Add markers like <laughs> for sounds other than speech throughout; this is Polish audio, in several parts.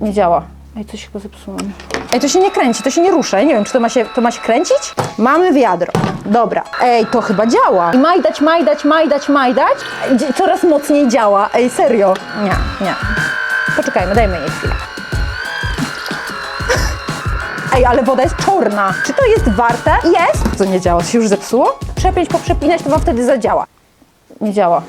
Nie działa. Ej, coś chyba zepsułam. Ej, to się nie kręci, to się nie rusza. Ja nie wiem, czy to ma się, to ma się kręcić? Mamy wiadro. Dobra. Ej, to chyba działa. I majdać, majdać, majdać, majdać. Dzie- Coraz mocniej działa. Ej, serio. Nie, nie. Poczekajmy, dajmy jej chwilę. <laughs> Ej, ale woda jest czarna. Czy to jest warte? Jest. Co nie działa? To się już zepsuło? Przepiąć, poprzepinać, to wam wtedy zadziała. Nie działa.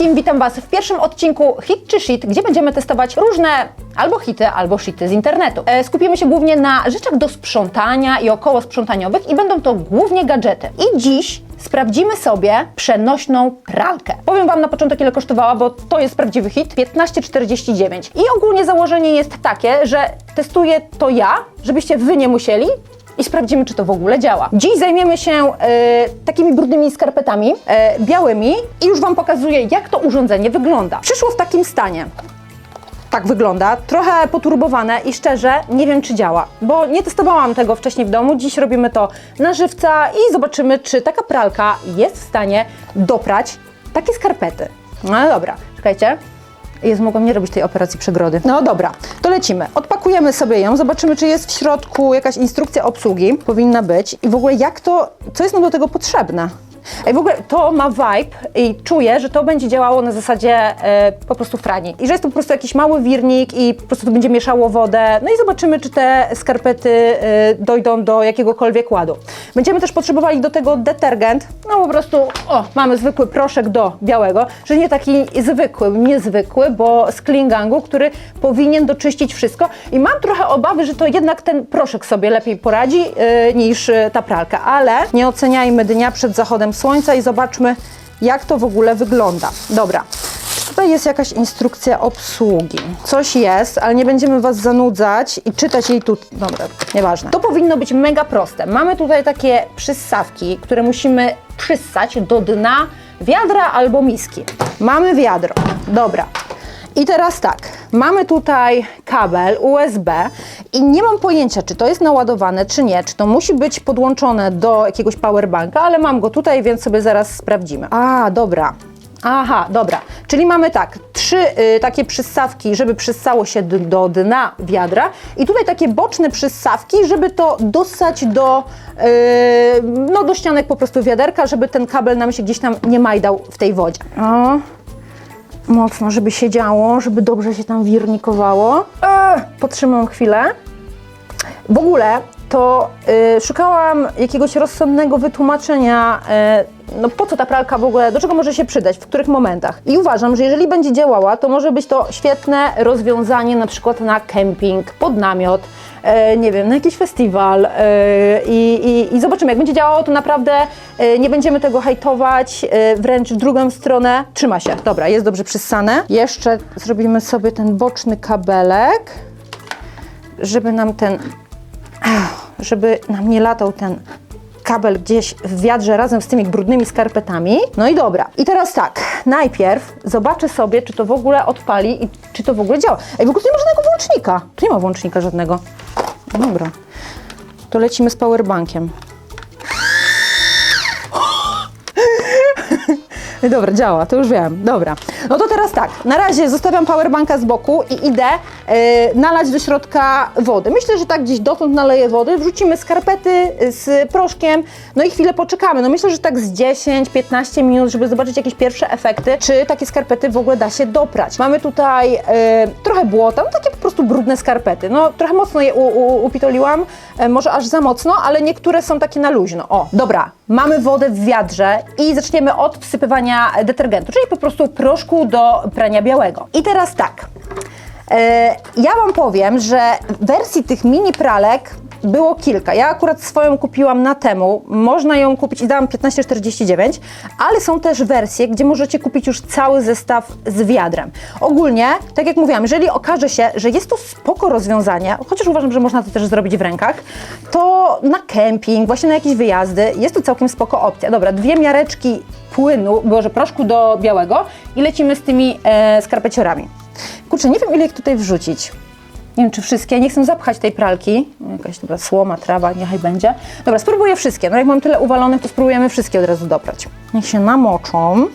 Wszystkim, witam Was w pierwszym odcinku Hit czy Shit, gdzie będziemy testować różne albo hity, albo shity z internetu. E, skupimy się głównie na rzeczach do sprzątania i około sprzątaniowych i będą to głównie gadżety. I dziś sprawdzimy sobie przenośną pralkę. Powiem Wam na początek ile kosztowała, bo to jest prawdziwy hit, 15,49. I ogólnie założenie jest takie, że testuję to ja, żebyście Wy nie musieli, i sprawdzimy, czy to w ogóle działa. Dziś zajmiemy się e, takimi brudnymi skarpetami, e, białymi i już Wam pokazuję, jak to urządzenie wygląda. Przyszło w takim stanie. Tak wygląda, trochę poturbowane i szczerze nie wiem, czy działa, bo nie testowałam tego wcześniej w domu. Dziś robimy to na żywca i zobaczymy, czy taka pralka jest w stanie doprać takie skarpety. No dobra, czekajcie. Jest, mogłam nie robić tej operacji przegrody. No dobra, to lecimy. Odpakujemy sobie ją, zobaczymy, czy jest w środku jakaś instrukcja obsługi. Powinna być. I w ogóle jak to, co jest nam do tego potrzebne? Ej, w ogóle to ma vibe i czuję, że to będzie działało na zasadzie e, po prostu frani. I że jest to po prostu jakiś mały wirnik i po prostu to będzie mieszało wodę. No i zobaczymy, czy te skarpety e, dojdą do jakiegokolwiek ładu. Będziemy też potrzebowali do tego detergent. No po prostu, o, mamy zwykły proszek do białego, że nie taki zwykły, niezwykły, bo z Klingangu, który powinien doczyścić wszystko. I mam trochę obawy, że to jednak ten proszek sobie lepiej poradzi e, niż ta pralka, ale nie oceniajmy dnia przed zachodem słońca i zobaczmy, jak to w ogóle wygląda. Dobra. Tutaj jest jakaś instrukcja obsługi. Coś jest, ale nie będziemy Was zanudzać i czytać jej tu. Dobra, nieważne. To powinno być mega proste. Mamy tutaj takie przyssawki, które musimy przyssać do dna wiadra albo miski. Mamy wiadro. Dobra. I teraz tak, mamy tutaj kabel USB i nie mam pojęcia, czy to jest naładowane, czy nie, czy to musi być podłączone do jakiegoś powerbanka, ale mam go tutaj, więc sobie zaraz sprawdzimy. A, dobra. Aha, dobra. Czyli mamy tak, trzy y, takie przyssawki, żeby przyssało się do dna wiadra i tutaj takie boczne przyssawki, żeby to dostać do, y, no, do ścianek po prostu wiaderka, żeby ten kabel nam się gdzieś tam nie majdał w tej wodzie. O mocno, żeby się działo, żeby dobrze się tam wirnikowało. Eee, potrzymam chwilę. W ogóle to y, szukałam jakiegoś rozsądnego wytłumaczenia, y, no po co ta pralka w ogóle, do czego może się przydać, w których momentach. I uważam, że jeżeli będzie działała, to może być to świetne rozwiązanie na przykład na kemping, pod namiot, nie wiem, na jakiś festiwal e, i, i, i zobaczymy, jak będzie działało, to naprawdę e, nie będziemy tego hejtować, e, wręcz w drugą stronę. Trzyma się, dobra, jest dobrze przyssane. Jeszcze zrobimy sobie ten boczny kabelek, żeby nam ten, żeby nam nie latał ten kabel gdzieś w wiadrze razem z tymi brudnymi skarpetami. No i dobra. I teraz tak, najpierw zobaczę sobie, czy to w ogóle odpali i czy to w ogóle działa. Ej, w ogóle tu nie ma żadnego włącznika. Tu nie ma włącznika żadnego. Dobra. To lecimy z powerbankiem. <laughs> Dobra, działa, to już wiem. Dobra. No to teraz tak, na razie zostawiam powerbanka z boku i idę e, nalać do środka wody. Myślę, że tak gdzieś dotąd naleję wody, wrzucimy skarpety z proszkiem, no i chwilę poczekamy. No myślę, że tak z 10-15 minut, żeby zobaczyć jakieś pierwsze efekty, czy takie skarpety w ogóle da się doprać. Mamy tutaj e, trochę błota, no takie po prostu brudne skarpety. No trochę mocno je upitoliłam, e, może aż za mocno, ale niektóre są takie na luźno. O, dobra, mamy wodę w wiadrze i zaczniemy od wsypywania detergentu, czyli po prostu proszku do prania białego. I teraz tak, e, ja Wam powiem, że wersji tych mini pralek było kilka. Ja akurat swoją kupiłam na temu. Można ją kupić i dałam 15,49, ale są też wersje, gdzie możecie kupić już cały zestaw z wiadrem. Ogólnie, tak jak mówiłam, jeżeli okaże się, że jest to spoko rozwiązanie, chociaż uważam, że można to też zrobić w rękach, to na kemping, właśnie na jakieś wyjazdy jest to całkiem spoko opcja. Dobra, dwie miareczki płynu, boże, proszku do białego i lecimy z tymi e, skarpeciorami. Kurczę, nie wiem ile ich tutaj wrzucić. Nie wiem, czy wszystkie. Nie chcę zapchać tej pralki. jakaś dobra, słoma, trawa, niechaj będzie. Dobra, spróbuję wszystkie. No jak mam tyle uwalonych, to spróbujemy wszystkie od razu dobrać. Niech się namoczą.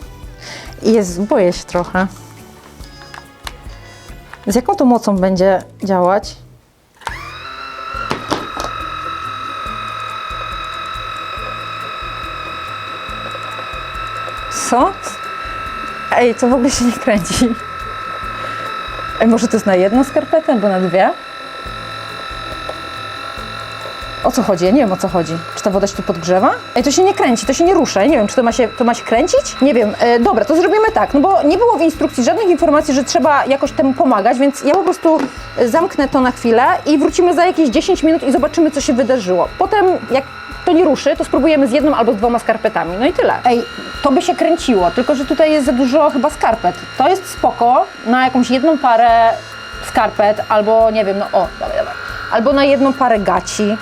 Jest, boję się trochę. Z jaką to mocą będzie działać? Co? Ej, to w ogóle się nie kręci. Może to jest na jedną skarpetę, albo na dwie? O co chodzi? Ja nie wiem o co chodzi. Czy ta woda się tu podgrzewa? Ej, to się nie kręci, to się nie rusza. Ja nie wiem, czy to ma się, to ma się kręcić? Nie wiem. E, dobra, to zrobimy tak, no bo nie było w instrukcji żadnych informacji, że trzeba jakoś temu pomagać, więc ja po prostu e, zamknę to na chwilę i wrócimy za jakieś 10 minut i zobaczymy, co się wydarzyło. Potem, jak to nie ruszy, to spróbujemy z jedną albo z dwoma skarpetami. No i tyle. Ej, to by się kręciło, tylko że tutaj jest za dużo chyba skarpet. To jest spoko na jakąś jedną parę skarpet, albo nie wiem, no o, dawaj, dawaj. Albo na jedną parę gaci.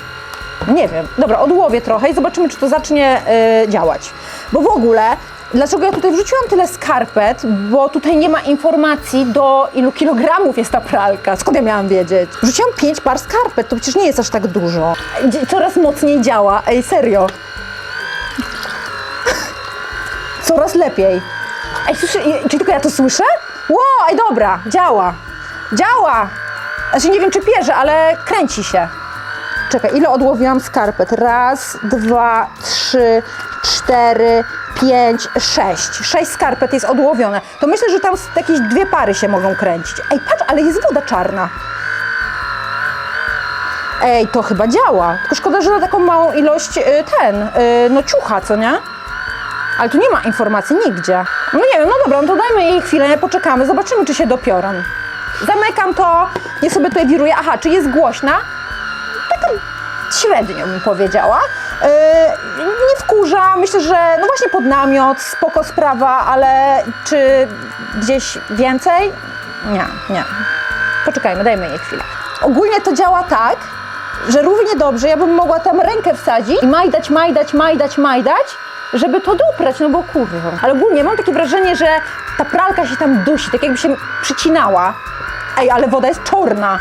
Nie wiem. Dobra, odłowię trochę i zobaczymy, czy to zacznie y, działać. Bo w ogóle, dlaczego ja tutaj wrzuciłam tyle skarpet? Bo tutaj nie ma informacji, do ilu kilogramów jest ta pralka. Skąd ja miałam wiedzieć? Wrzuciłam 5 par skarpet, to przecież nie jest aż tak dużo. Coraz mocniej działa. Ej, serio. <laughs> Coraz lepiej. Ej, słyszę, czy tylko ja to słyszę? Ło, ej, dobra, działa. Działa. Znaczy nie wiem, czy pierze, ale kręci się. Czekaj, ile odłowiłam skarpet? Raz, dwa, trzy, cztery, pięć, sześć. Sześć skarpet jest odłowione. To myślę, że tam jakieś dwie pary się mogą kręcić. Ej, patrz, ale jest woda czarna. Ej, to chyba działa. Tylko szkoda, że na taką małą ilość y, ten, y, no ciucha, co nie? Ale tu nie ma informacji nigdzie. No nie wiem, no dobra, no to dajmy jej chwilę, poczekamy, zobaczymy, czy się dopiorą. Zamykam to, niech sobie tutaj wiruje. Aha, czy jest głośna? taką średnio bym powiedziała. Yy, nie wkurza, myślę, że no właśnie pod namiot, spoko sprawa, ale czy gdzieś więcej? Nie, nie. Poczekajmy, dajmy jej chwilę. Ogólnie to działa tak, że równie dobrze ja bym mogła tam rękę wsadzić i majdać, majdać, majdać, majdać, żeby to doprać, no bo kurwa. Ale ogólnie mam takie wrażenie, że ta pralka się tam dusi, tak jakby się przycinała. Ej, ale woda jest czarna.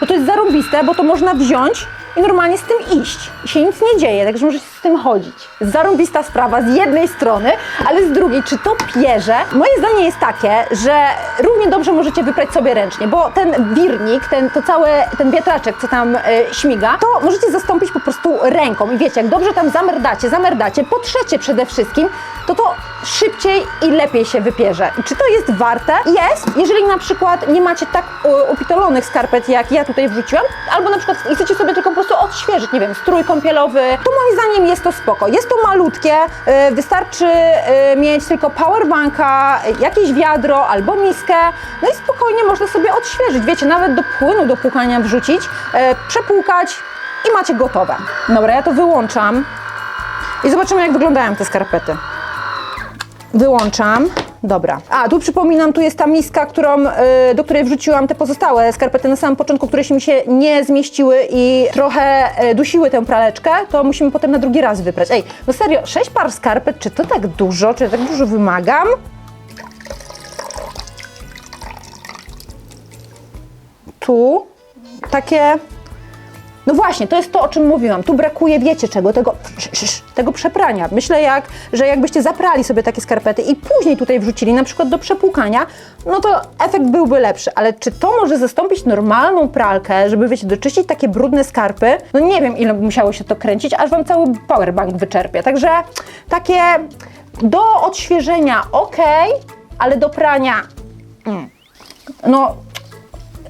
No to jest zarąbiste, bo to można wziąć i normalnie z tym iść. I się nic nie dzieje, także możecie z tym chodzić. Zarąbista sprawa z jednej strony, ale z drugiej, czy to pierze? Moje zdanie jest takie, że równie dobrze możecie wyprać sobie ręcznie, bo ten wirnik, ten, to całe, ten wiatraczek, co tam e, śmiga, to możecie zastąpić po prostu ręką. I wiecie, jak dobrze tam zamerdacie, zamerdacie, potrzecie przede wszystkim, to to szybciej i lepiej się wypierze. Czy to jest warte? Jest, jeżeli na przykład nie macie tak e, upitolonych skarpet, jak ja tutaj wrzuciłam, albo na przykład chcecie sobie tylko po prostu odświeżyć, nie wiem, strój kąpielowy, to moim zdaniem jest to spoko. Jest to malutkie, e, wystarczy e, mieć tylko powerbanka, e, jakieś wiadro albo miskę, no i spokojnie można sobie odświeżyć, wiecie, nawet do płynu do płukania wrzucić, przepłukać i macie gotowe. Dobra, ja to wyłączam i zobaczymy, jak wyglądają te skarpety. Wyłączam. Dobra. A, tu przypominam, tu jest ta miska, którą, y, do której wrzuciłam te pozostałe skarpety na samym początku, które się mi się nie zmieściły i trochę y, dusiły tę praleczkę, to musimy potem na drugi raz wyprać. Ej, no serio, sześć par skarpet, czy to tak dużo, czy tak dużo wymagam? Tu takie no właśnie, to jest to, o czym mówiłam. Tu brakuje, wiecie czego, tego, tego przeprania. Myślę, jak, że jakbyście zaprali sobie takie skarpety i później tutaj wrzucili, na przykład do przepłukania, no to efekt byłby lepszy. Ale czy to może zastąpić normalną pralkę, żeby, wiecie, doczyścić takie brudne skarpy? No nie wiem, ile by musiało się to kręcić, aż Wam cały powerbank wyczerpie. Także takie do odświeżenia ok, ale do prania... Mm. No,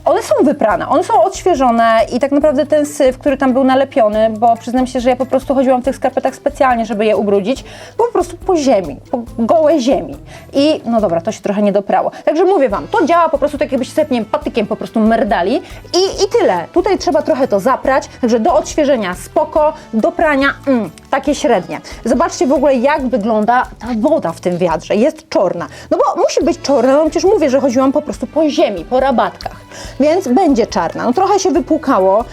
one są wyprane, one są odświeżone i tak naprawdę ten syf, który tam był nalepiony, bo przyznam się, że ja po prostu chodziłam w tych skarpetach specjalnie, żeby je ubrudzić, był po prostu po ziemi, po gołej ziemi. I no dobra, to się trochę nie doprało. Także mówię Wam, to działa po prostu tak jakbyście wiem, patykiem po prostu merdali i, i tyle. Tutaj trzeba trochę to zaprać, także do odświeżenia spoko, do prania mm, takie średnie. Zobaczcie w ogóle jak wygląda ta woda w tym wiadrze, jest czarna. No bo musi być czarna, no przecież mówię, że chodziłam po prostu po ziemi, po rabatkach, więc będzie czarna. No trochę się wypłukało,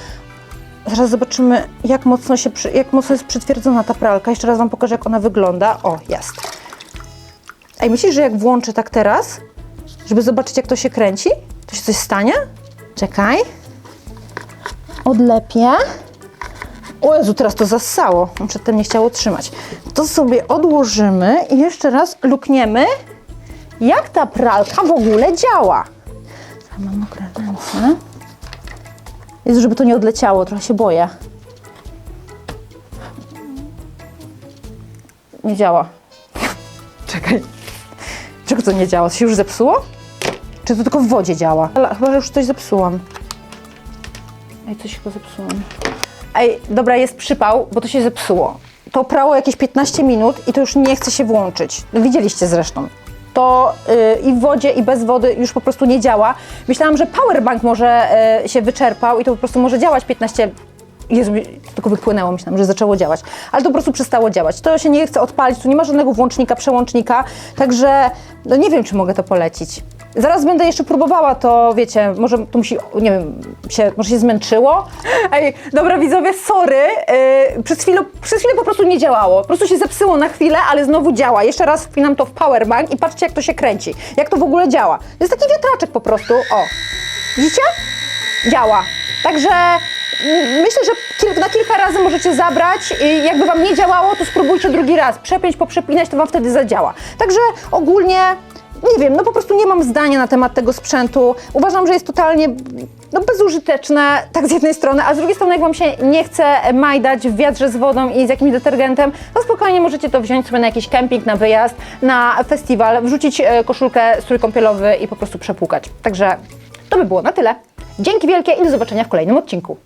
Zaraz zobaczymy, jak mocno, się, jak mocno jest przytwierdzona ta pralka. Jeszcze raz Wam pokażę, jak ona wygląda. O, jest. Ej, myślisz, że jak włączę tak teraz, żeby zobaczyć, jak to się kręci, to się coś stanie? Czekaj. odlepię. O Jezu, teraz to zassało. Przedtem nie chciało trzymać. To sobie odłożymy i jeszcze raz lukniemy, jak ta pralka w ogóle działa. Mam mokre ręce. Jezu, żeby to nie odleciało, trochę się boję. Nie działa. Czekaj. Czego to nie działa? To się już zepsuło? Czy to tylko w wodzie działa? Ale chyba, że już coś zepsułam. Ej, coś chyba zepsułam. Ej, dobra, jest przypał, bo to się zepsuło. To prało jakieś 15 minut i to już nie chce się włączyć. Widzieliście zresztą. To yy, i w wodzie, i bez wody już po prostu nie działa. Myślałam, że powerbank może yy, się wyczerpał i to po prostu może działać 15 Jezu, tylko wypłynęło, myślałam, że zaczęło działać. Ale to po prostu przestało działać. To się nie chce odpalić, tu nie ma żadnego włącznika, przełącznika, także no nie wiem, czy mogę to polecić. Zaraz będę jeszcze próbowała to, wiecie, może to musi, nie wiem, się, może się zmęczyło. Ej, dobra widzowie, sorry, yy, przez, chwilę, przez chwilę po prostu nie działało. Po prostu się zepsyło na chwilę, ale znowu działa. Jeszcze raz wpinam to w powerbank i patrzcie, jak to się kręci. Jak to w ogóle działa. To jest taki wiatraczek po prostu, o. Widzicie? działa. Także myślę, że na kilka razy możecie zabrać. I jakby Wam nie działało, to spróbujcie drugi raz. Przepiąć, poprzepinać, to Wam wtedy zadziała. Także ogólnie, nie wiem, no po prostu nie mam zdania na temat tego sprzętu. Uważam, że jest totalnie no, bezużyteczne, tak z jednej strony, a z drugiej strony, jak Wam się nie chce majdać w wiatrze z wodą i z jakimś detergentem, to spokojnie możecie to wziąć sobie na jakiś kemping, na wyjazd, na festiwal, wrzucić e, koszulkę, strój kąpielowy i po prostu przepłukać. Także to by było na tyle. Dzięki wielkie i do zobaczenia w kolejnym odcinku.